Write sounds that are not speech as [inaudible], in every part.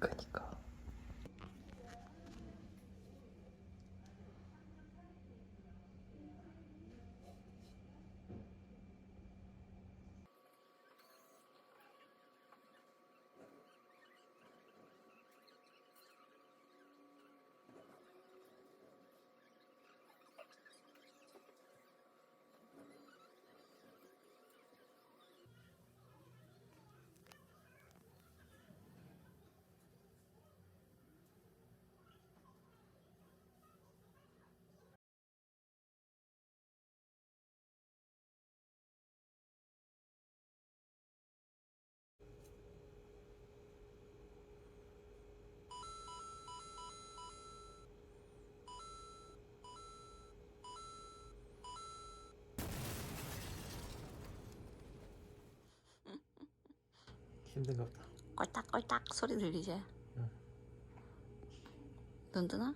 도와 힘든가 보다 꼴딱꼴딱 소리 들리지? 응. 눈 뜨나?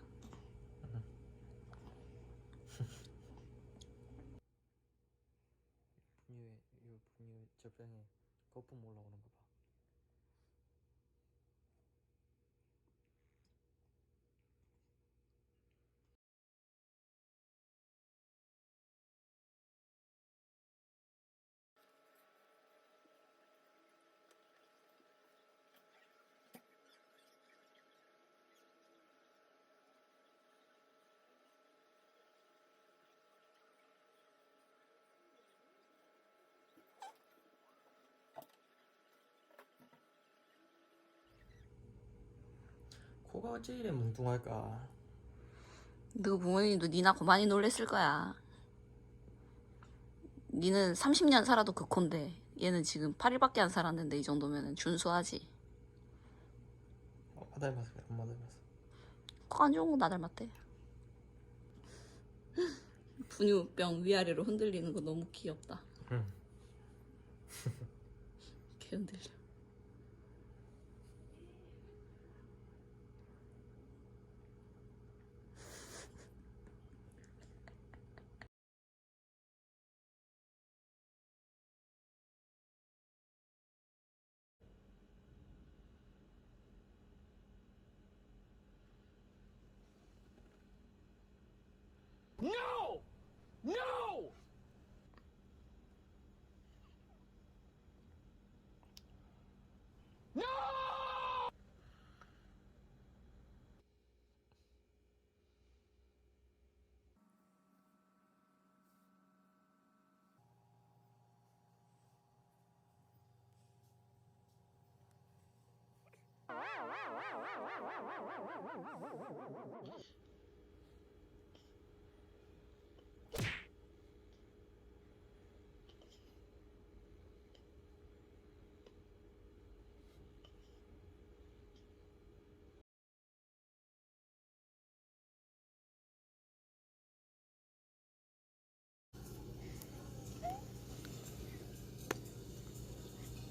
분유에 이 분유 젖병에 거품 올라오는 거 봐. 코가 어째 이래 뭉뚱할까? 너 부모님도 니나 고만이 놀랬을 거야. 니는 30년 살아도 그 콘데 얘는 지금 8일밖에 안 살았는데 이 정도면 준수하지. 엄마 닮았어 엄마 닮았어. 코안 좋은 거 나 닮았대. [laughs] 분유병 위아래로 흔들리는 거 너무 귀엽다. 응. [laughs] 개 흔들려.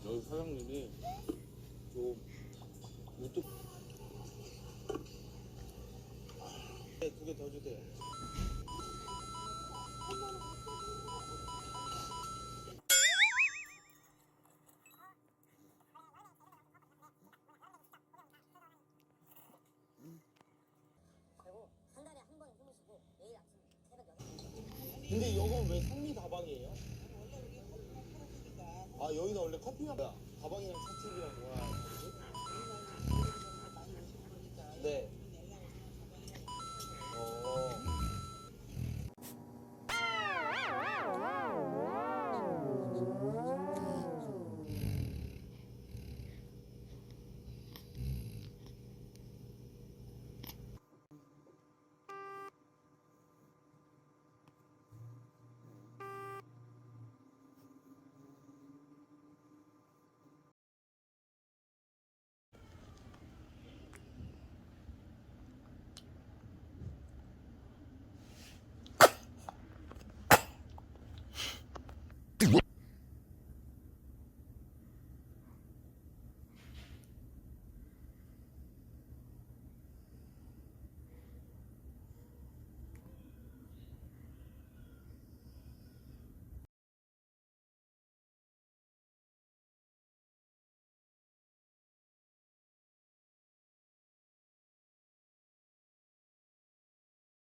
여기 사장님이 요 근데 이건 왜 산미 다방이에요? 아 여기는 원래 커피만 뭐야? 다방이랑 차집이랑 뭐야? 네.